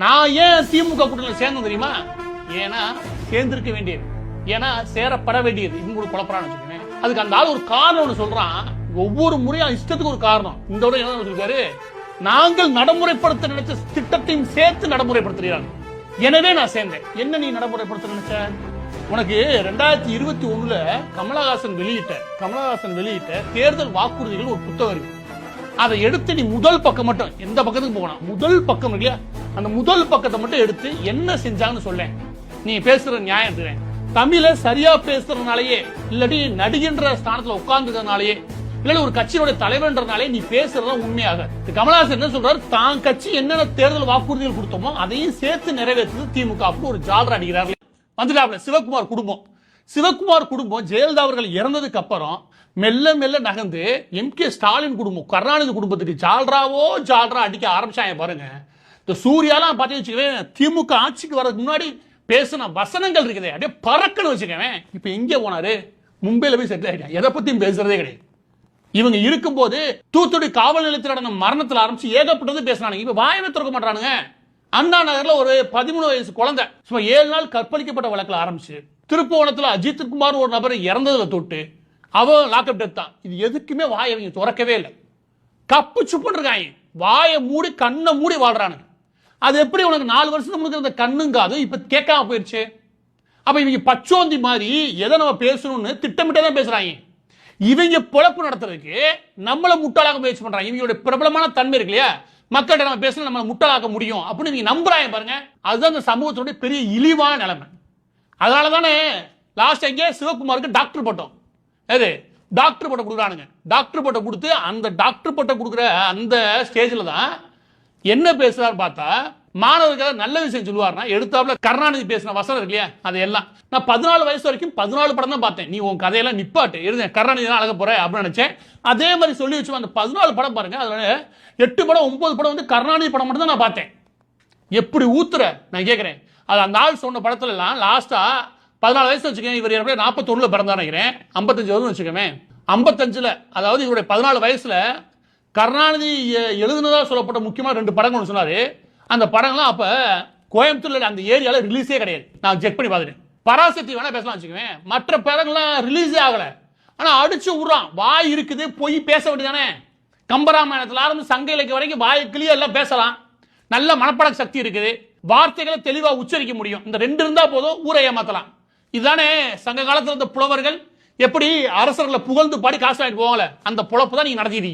நான் ஏன் திமுக கூட்டணியில் சேர்ந்தேன் தெரியுமா? ஏன்னா சேர்ந்திருக்க வேண்டியது. ஏன்னா சேரப்பட வேண்டியது. இவங்களுக்கு குழப்பறான்னு வச்சுக்கோங்க அதுக்கு அந்த ஆள் ஒரு காரணம் ஒன்று சொல்றான். ஒவ்வொரு முறையும் இஷ்டத்துக்கு ஒரு காரணம். இந்த விட என்ன சொல்லிருக்காரு நாங்கள் நடைமுறைப்படுத்த நினைச்ச திட்டத்தையும் சேர்த்து நடைமுறைப்படுத்துறாங்க எனவே நான் சேர்ந்தேன். என்ன நீ நடைமுறைப்படுத்த நினைச்ச? உனக்கு ரெண்டாயிரத்தி இருபத்தி ஒண்ணுல கமலஹாசன் வெளியிட்ட கமலஹாசன் வெளியிட்ட தேர்தல் வாக்குறுதிகள் ஒரு புத்தகம் இருக்கு. அதை எடுத்து நீ முதல் பக்கம் மட்டும் எந்த பக்கத்துக்கு போகணும்? முதல் பக்கம் இல்லையா அந்த முதல் பக்கத்தை மட்டும் எடுத்து என்ன செஞ்சாங்கன்னு சொல்லேன் நீ பேசுற நியாயம் இருக்கிறேன் தமிழ சரியா பேசுறதுனாலயே இல்லாட்டி நடிகின்ற ஸ்தானத்துல உட்கார்ந்துக்கிறதுனாலயே இல்ல ஒரு கட்சியோட தலைவர்ன்றனாலே நீ பேசுறதா உண்மையாக. இது கமலஹாசன் என்ன சொல்றாரு? தான் கட்சி என்னென்ன தேர்தல் வாக்குறுதிகள் கொடுத்தோமோ அதையும் சேர்த்து நிறைவேற்றுது திமுக அப்படின்னு ஒரு ஜாலர் அடிக்கிறார்கள் வந்துட்டாப்ல சிவகுமார் குடும்பம். சிவகுமார் குடும்பம் ஜெயலலிதா அவர்கள் இறந்ததுக்கு அப்புறம் மெல்ல மெல்ல நகர்ந்து எம் கே ஸ்டாலின் குடும்பம் கருணாநிதி குடும்பத்துக்கு ஜால்ராவோ ஜால்ரா அடிக்க ஆரம்பிச்சாங்க பாருங்க. இந்த சூர்யாலாம் பார்த்தீங்கன்னு வச்சுக்கவேன் திமுக ஆட்சிக்கு வரதுக்கு முன்னாடி பேசின வசனங்கள் இருக்குதே அப்படியே பறக்கணும் வச்சுக்கவேன் இப்போ எங்கே போனாரு? மும்பையில் போய் செட்டில் ஆகிட்டேன் எதை பற்றியும் பேசுறதே கிடையாது. இவங்க இருக்கும்போது தூத்துக்குடி காவல் நிலையத்தில் நடந்த மரணத்தில் ஆரம்பிச்சு ஏகப்பட்டது பேசுறாங்க இப்போ வாயவே திறக்க மாட்டானுங்க அண்ணா நகர்ல ஒரு பதிமூணு வயசு குழந்தை. சும்மா ஏழு நாள் கற்பழிக்கப்பட்ட வழக்கில் ஆரம்பிச்சு திருப்போணத்தில் அஜித் குமார் ஒரு நபர் இறந்ததில் தொட்டு அவன் லாக்அப் டெத் தான். இது எதுக்குமே வாயை அவங்க திறக்கவே இல்லை. கப்பு சுப்புன்னு இருக்காங்க. வாயை மூடி கண்ணை மூடி வாழ்றானுங்க. அது எப்படி உனக்கு நாலு வருஷத்துக்கு முன்னாடி அந்த கண்ணுங்காது இப்போ கேட்காம போயிடுச்சு அப்போ இவங்க பச்சோந்தி மாதிரி எதை நம்ம பேசணும்னு திட்டமிட்டே தான் பேசுகிறாங்க இவங்க பொழப்பு நடத்துறதுக்கு நம்மள முட்டாளாக முயற்சி பண்றாங்க. இவங்களுடைய பிரபலமான தன்மை இருக்கு இல்லையா? மக்கள்கிட்ட நம்ம பேசினா நம்மளை முட்டாளாக்க முடியும் அப்படின்னு நீங்க நம்புறாங்க பாருங்க. அதுதான் இந்த சமூகத்தினுடைய பெரிய இழிவான நிலைமை. அதனால தானே லாஸ்ட் எங்கே சிவகுமாருக்கு டாக்டர் பட்டம். எது? டாக்டர் பட்டம் கொடுக்குறானுங்க. டாக்டர் பட்டம் கொடுத்து அந்த டாக்டர் பட்டம் கொடுக்குற அந்த ஸ்டேஜில் தான் என்ன பேசுறாரு பார்த்தா மாணவர்கள் நல்ல விஷயம் சொல்லுவார்னா எடுத்தாப்புல கருணாநிதி பேசின வசனம் இருக்கு இல்லையா? அதையெல்லாம். நான் பதினாலு வயசு வரைக்கும் பதினாலு படம் தான் பார்த்தேன். நீ உன் கதையெல்லாம் நிப்பாட்டு. எழுத கருணாநிதி தான் அழக போற அப்படின்னு நினைச்சேன். அதே மாதிரி சொல்லி வச்சு அந்த பதினாலு படம் பாருங்க. அதில் எட்டு படம் ஒன்பது படம் வந்து கருணாநிதி படம் மட்டும் தான் நான் பார்த்தேன். எப்படி ஊத்துற? நான் கேட்குறேன் அது அந்த ஆள் சொன்ன படத்துல எல்லாம் லாஸ்டா பதினாலு வயசு வச்சுக்கேன் இவர் எப்படி நாற்பத்தொன்னுல பிறந்தா நினைக்கிறேன். ஐம்பத்தஞ்சு வருஷம் வச்சுக்கவேன் ஐம்பத்தஞ்சுல அதாவது இவருடைய பதினாலு வயசுல கருணாநிதி எழுதுனதா சொல்லப்பட்ட முக்கியமான ரெண்டு படங்கள்னு ஒன்று சொன்னாரு. அந்த படங்கள்லாம் அப்ப கோயம்புத்தூர்ல அந்த ஏரியால ரிலீஸே கிடையாது. நான் செக் பண்ணி பார்த்துட்டேன். பராசக்தி வேணா பேசலாம் வச்சுக்குவேன் மற்ற படங்கள்லாம் ரிலீஸே ஆகல. ஆனா அடிச்சு விடுறான். வாய் இருக்குது போய் பேச வேண்டியதானே கம்பராமாயணத்துல ஆரம்பிச்சு சங்க இலக்கியம் வரைக்கும் வாய் கிளியர் எல்லாம் பேசலாம். நல்ல மனப்பட சக்தி இருக்குது. வார்த்தைகளை தெளிவா உச்சரிக்க முடியும். இந்த ரெண்டு இருந்தா போதும் ஊரை ஏமாத்தலாம். இதுதானே சங்க காலத்துல இருந்த புலவர்கள்? எப்படி அரசர்களை புகழ்ந்து பாடி காசு வாங்கிட்டு போவாங்களே? அந்த புழப்பு தான் நீங்க நடத்திடுவீங்க